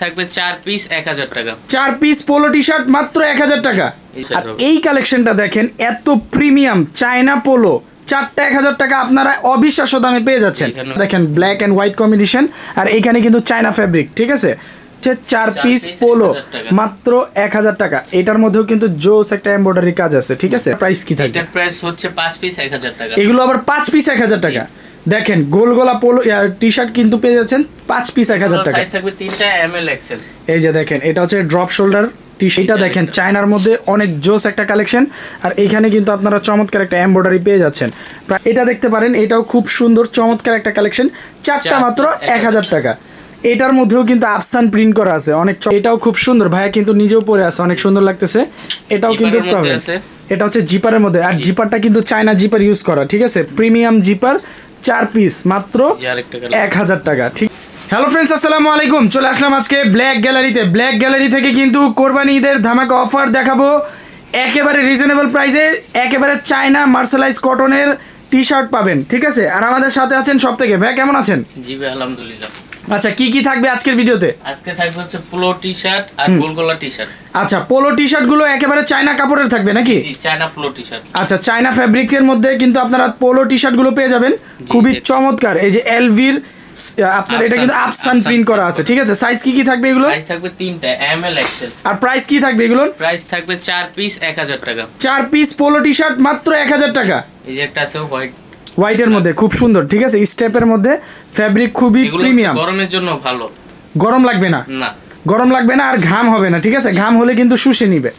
থাকবে চার পিস এক হাজার টাকা। চার পিস পোলো টি শার্ট মাত্র এক হাজার টাকা। আর এই কালেকশনটা দেখেন এত প্রিমিয়াম চায়না পোলো চারটা এক হাজার টাকা আপনারা অবিশ্বাস্য দামে পেয়ে যাচ্ছেন। দেখেন ব্ল্যাক অ্যান্ড হোয়াইট কম্বিনেশন আর এখানে কিন্তু চায়না ফ্যাব্রিক ঠিক আছে? হচ্ছে চার পিস পোলো মাত্র এক হাজার টাকা। এটার মধ্যেও কিন্তু জোস একটা এমব্রয়ডারি কাজ আছে ঠিক আছে? প্রাইস কি থাকবে? প্রাইস হচ্ছে পাঁচ পিস এক হাজার টাকা। এগুলো আবার পাঁচ পিস এক হাজার টাকা। দেখেন গোল গোলা পোলো টি শার্ট কিন্তু পেয়ে যাচ্ছেন পাঁচ পিস এক হাজার টাকা। এই যে দেখেন এটা হচ্ছে ড্রপ শোল্ডার টি এটা দেখেন চায়নার মধ্যে অনেক জোস একটা কালেকশন আর এইখানে কিন্তু আপনারা চমৎকার একটা এমব্রয়ডারি পেয়ে যাচ্ছেন। এটা দেখতে পারেন এটাও খুব সুন্দর চমৎকার একটা কালেকশন চারটা মাত্র এক হাজার টাকা। এটার মধ্যেও কিন্তু আফসান প্রিন্ট করা আছে অনেক এটাও খুব সুন্দর। ভাইয়া কিন্তু নিজেও পরে আছে অনেক সুন্দর লাগতেছে। এটাও কিন্তু। এটা হচ্ছে জিপারের মধ্যে। আর জিপারটা কিন্তু চায়না জিপার ইউজ করা ঠিক আছে? প্রিমিয়াম জিপার চার পিস মাত্র। এক হাজার টাকা ঠিক। হ্যালো ফ্রেন্ডস আসসালামু আলাইকুম। চলে আসলাম আজকে ব্ল্যাক গ্যালারিতে ব্ল্যাক গ্যালারি থেকে কিন্তু কোরবানি ঈদের ধামাকা অফার দেখাবো। একেবারে রিজনেবল প্রাইসে একেবারে চায়না মার্শালাইজ কটনের টি শার্ট পাবেন ঠিক আছে? আর আমাদের সাথে আছেন সব থেকে ভাই কেমন আছেন? জি ভাই আলহামদুলিল্লাহ। আচ্ছা কি কি থাকবে আজকের ভিডিওতে? আজকে থাকবে হচ্ছে পোলো টি শার্ট আর গোলগোলা টি শার্ট আচ্ছা পোলো টি শার্টগুলো একেবারে চায়না কাপড়ের থাকবে নাকি? চায়না পোলো টি শার্ট আচ্ছা চায়না ফ্যাব্রিক্সের মধ্যে কিন্তু আপনারা পোলো টি শার্টগুলো পেয়ে যাবেন। খুবই চমৎকার। এই যে এলভির আপনার এটা কিন্তু আফসান প্রিন্ট করা আছে ঠিক আছে? সাইজ কি কি থাকবে এগুলো? সাইজ থাকবে তিনটা এম এল এক্সেল আর প্রাইস কি থাকবে এগুলোর? প্রাইস থাকবে চার পিস এক হাজার টাকা। চার পিস পোলো টি শার্ট মাত্র এক হাজার টাকা। এই যে একটা আছে হোয়াইট হোয়াইটের মধ্যে খুব সুন্দর ঠিক আছে? স্টেপের মধ্যে ফ্যাব্রিক খুবই প্রিমিয়াম গরমের জন্য ভালো। গরম লাগবে না? না। গরম লাগবে না আর ঘাম হবে না ঠিক আছে? ঘাম হলে কিন্তু শুষে নিবে।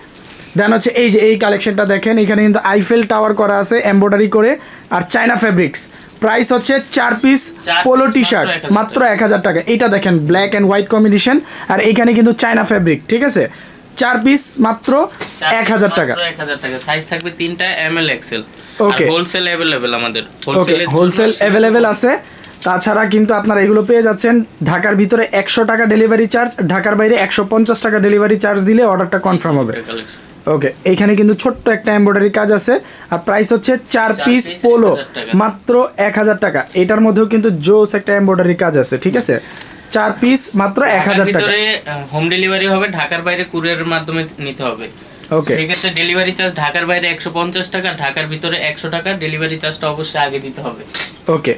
দেন হচ্ছে এই যে এই কালেকশনটা দেখেন এখানে কিন্তু আইফেল টাওয়ার করা আছে এমব্রয়ডারি করে আর চায়না ফ্যাব্রিক্স প্রাইস হচ্ছে চার পিস পোলো টি শার্ট মাত্র এক হাজার টাকা। এটা দেখেন ব্ল্যাক অ্যান্ড হোয়াইট কম্বিনেশন আর এখানে কিন্তু চায়না ফ্যাব্রিক ঠিক আছে? চার পিস মাত্র এক হাজার টাকা। এক হাজার টাকা। সাইজ থাকবে তিনটা M L XL Okay. Wholesale আমাদের। ওকে হোলসেল আছে। তাছাড়া কিন্তু আপনারা এগুলো পেয়ে যাচ্ছেন। ঢাকার ভিতরে একশো টাকা ডেলিভারি চার্জ ঢাকার বাইরে একশো পঞ্চাশ টাকা ডেলিভারি চার্জ দিলে অর্ডারটা কনফার্ম হবে। ওকে এইখানে কিন্তু ছোট্ট একটা এমব্রয়ডারি কাজ আছে। আর প্রাইস হচ্ছে চার পিস পোলো মাত্র এক হাজার টাকা। এটার মধ্যেও কিন্তু জোস একটা এমব্রয়ডারি কাজ আছে ঠিক আছে? চার পিস মাত্র এক হাজার টাকা। হোম ডেলিভারি হবে ঢাকার বাইরে কুরিয়ারের মাধ্যমে নিতে হবে। ওকে সেক্ষেত্রে ডেলিভারি চার্জ ঢাকার বাইরে একশো পঞ্চাশ টাকা ঢাকার ভিতরে একশো টাকা ডেলিভারি চার্জটা অবশ্যই আগে দিতে হবে। ওকে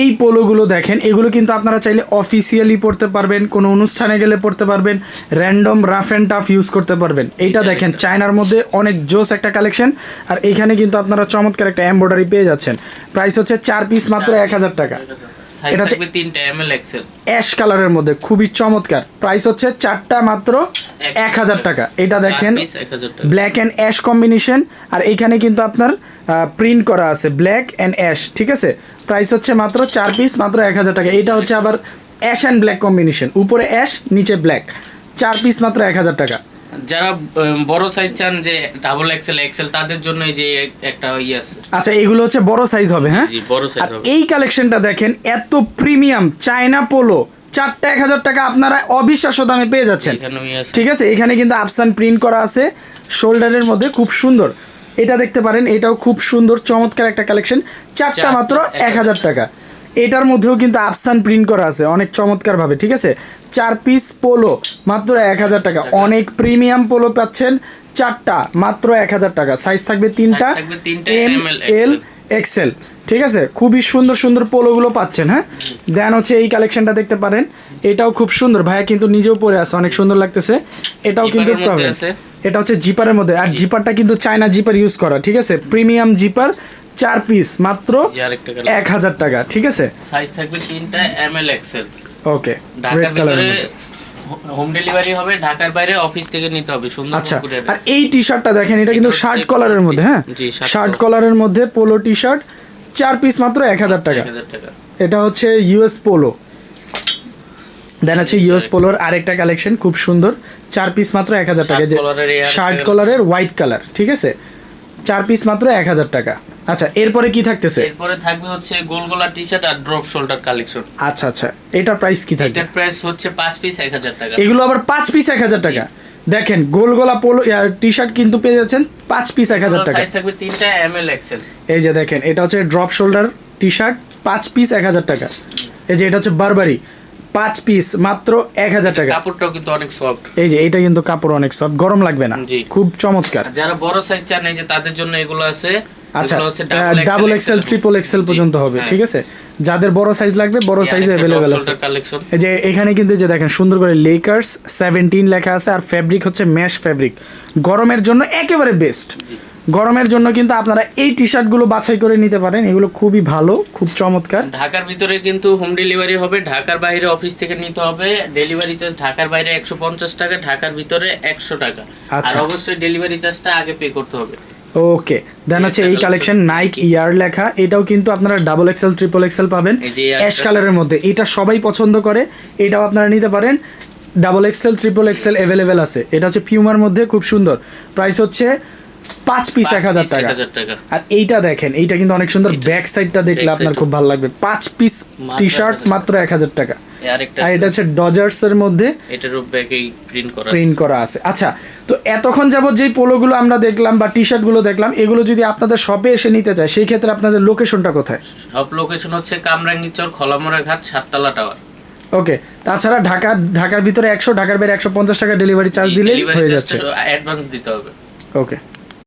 এই পোলোগুলো দেখেন এগুলো কিন্তু আপনারা চাইলে অফিসিয়ালি পড়তে পারবেন কোনো অনুষ্ঠানে গেলে পড়তে পারবেন random rough and tough use করতে পারবেন। এইটা দেখেন চায়নার মধ্যে অনেক জোস একটা কালেকশন আর এইখানে কিন্তু আপনারা চমৎকার একটা এমব্রয়ডারি পেয়ে যাচ্ছেন। প্রাইস হচ্ছে চার পিস মাত্র এক হাজার টাকা। সাইজ থাকবে তিনটা এম এল এক্সেল অ্যাশ কালারের মধ্যে খুবই চমৎকার। প্রাইস হচ্ছে চারটা মাত্র এক হাজার টাকা। এটা দেখেন ব্ল্যাক অ্যান্ড অ্যাশ কম্বিনেশন আর এইখানে কিন্তু আপনার প্রিন্ট করা আছে ব্ল্যাক অ্যান্ড অ্যাশ ঠিক আছে? প্রাইস হচ্ছে মাত্র চার পিস মাত্র এক হাজার টাকা। এটা হচ্ছে আবার অ্যাশ অ্যান্ড ব্ল্যাক কম্বিনেশন উপরে অ্যাশ নিচে ব্ল্যাক চার পিস মাত্র এক হাজার টাকা। যারা বড় সাইজ চান যে ডাবল এক্সেল এক্সেল তাদের জন্য এই যে একটা ইয়ে আছে। আচ্ছা এগুলো হচ্ছে বড় সাইজ হবে হ্যাঁ? জি বড় সাইজ হবে। এই কালেকশনটা দেখেন এত প্রিমিয়াম চায়না পোলো চারটা এক হাজার টাকা আপনারা অবিশ্বাস্য দামে পেয়ে যাচ্ছেন। ইয়ে ঠিক আছে এখানে কিন্তু আফসান প্রিন্ট করা আছে শোল্ডারের মধ্যে খুব সুন্দর। এটা দেখতে পারেন এটাও খুব সুন্দর চমৎকার একটা কালেকশন চারটা মাত্র এক হাজার টাকা। এটার মধ্যেও কিন্তু আফসান প্রিন্ট করা আছে অনেক চমৎকার ভাবে ঠিক আছে? চার পিস পোলো মাত্র এক হাজার টাকা। অনেক প্রিমিয়াম পোলো পাচ্ছেন চারটা মাত্র এক হাজার টাকা। সাইজ থাকবে তিনটা এম এল এক্সেল ঠিক আছে? খুবই সুন্দর সুন্দর পোলোগুলো পাচ্ছেন হ্যাঁ? দেন হচ্ছে এই কালেকশনটা দেখতে পারেন। এটাও খুব সুন্দর। ভাইয়া কিন্তু নিজেও পরে আছে অনেক সুন্দর লাগতেছে। এটাও কিন্তু। এটা হচ্ছে জিপারের মধ্যে। আর জিপারটা কিন্তু চায়না জিপার ইউজ করা ঠিক আছে? প্রিমিয়াম জিপার চার পিস মাত্র এক হাজার টাকা ঠিক আছে? সাইজ থাকবে তিনটা এম এল এক্সেল ওকে ঢাকার রেড কালারের হোম ডেলিভারি হবে ঢাকার বাইরে অফিস থেকে নিতে হবে সুন্দর আচ্ছা আর এই টি শার্টটা দেখেন এটা কিন্তু শার্ট কলারের মধ্যে হ্যাঁ? শার্ট কলারের মধ্যে পোলো টি শার্ট চার পিস মাত্র এক হাজার টাকা। এটা হচ্ছে ইউএস পোলো দেন আছে ইউএস পোলোর আরেকটা কালেকশন খুব সুন্দর চার পিস মাত্র এক হাজার টাকা যে এর শার্ট কলারের হোয়াইট কালার ঠিক আছে? চার পিস মাত্র এক হাজার টাকা। আচ্ছা এরপরে কি থাকতেছে? এরপরে থাকবে হচ্ছে গোলগোলা টি শার্ট আর ড্রপ শোল্ডার কালেকশন আচ্ছা আচ্ছা এটার প্রাইস কি থাকবে? এটার প্রাইস হচ্ছে পাঁচ পিস এক হাজার টাকা। এগুলো আবার পাঁচ পিস এক হাজার টাকা। দেখেন গোল গোলা পোলো টি শার্ট কিন্তু পেয়ে যাচ্ছেন পাঁচ পিস এক হাজার টাকা। থাকবে তিনটা এম এল এক্সেল এই যে দেখেন এটা হচ্ছে ড্রপ শোল্ডার টি শার্ট পাঁচ পিস এক হাজার টাকা। এই যে এটা হচ্ছে বারবারি পাঁচ পিস মাত্র এক হাজার টাকা। কাপড়টাও কিন্তু অনেক সফট এই যে এটা কিন্তু কাপড় অনেক সফট গরম লাগবে না। খুব চমৎকার। যারা বড় সাইজ চান এই যে তাদের জন্য এগুলো আছে আচ্ছা ডাবল এক্সেল ট্রিপল এক্সেল পর্যন্ত হবে ঠিক আছে? যাদের বড় সাইজ লাগবে বড় সাইজ অ্যাভেলেবেল আছে। এই যে এখানে কিন্তু যে দেখেন সুন্দর করে লেকার্স সেভেন্টিন লেখা আছে আর ফ্যাব্রিক হচ্ছে ম্যাশ ফ্যাব্রিক গরমের জন্য একেবারে বেস্ট গরমের জন্য কিন্তু আপনারা এই টি শার্টগুলো বাছাই করে নিতে পারেন। এগুলো খুবই ভালো খুব চমৎকার। ঢাকার ভিতরে কিন্তু হোম ডেলিভারি হবে ঢাকার বাইরে অফিস থেকে নিতে হবে। ডেলিভারি চার্জ ঢাকার বাইরে একশো পঞ্চাশ টাকা ঢাকার ভিতরে একশো টাকা। আর আচ্ছা। অবশ্যই ডেলিভারি চার্জটা আগে পে করতে হবে। ওকে দেন হচ্ছে এই কালেকশন নাইক ইয়ার লেখা এটাও কিন্তু আপনারা ডাবল এক্সেল ট্রিপল এক্সেল পাবেন। অ্যাশ কালারের মধ্যে এটা সবাই পছন্দ করে এটাও আপনারা নিতে পারেন। Double XL triple XL available আছে। এটা হচ্ছে পিউমার মধ্যে খুব সুন্দর। প্রাইস হচ্ছে পাঁচ পিস এক হাজার টাকা। আর এইটা দেখেন এইটা কিন্তু অনেক সুন্দর ব্যাক সাইডটা দেখলে আপনার খুব ভালো লাগবে। পাঁচ পিস টি শার্ট মাত্র এক হাজার টাকা। আর এটা হচ্ছে ডজার্স এর মধ্যে এটার ব্যাগেই প্রিন্ট করা প্রিন্ট করা আছে। আচ্ছা তো এতক্ষণ যাবত যেই পোলোগুলো আমরা দেখলাম বা টি শার্টগুলো দেখলাম এগুলো যদি আপনাদের শপে এসে নিতে চায় সেই ক্ষেত্রে আপনাদের লোকেশনটা কোথায়? সব লোকেশন হচ্ছে কামরাঙ্গিচর খলামরা ঘাট সাততলা টাওয়ার ওকে তাছাড়া ঢাকা ঢাকার ভিতরে একশো ঢাকার বাইরে একশো পঞ্চাশ টাকা ডেলিভারি চার্জ দিলেই হয়ে যাচ্ছে। অ্যাডভান্স দিতে হবে। ওকে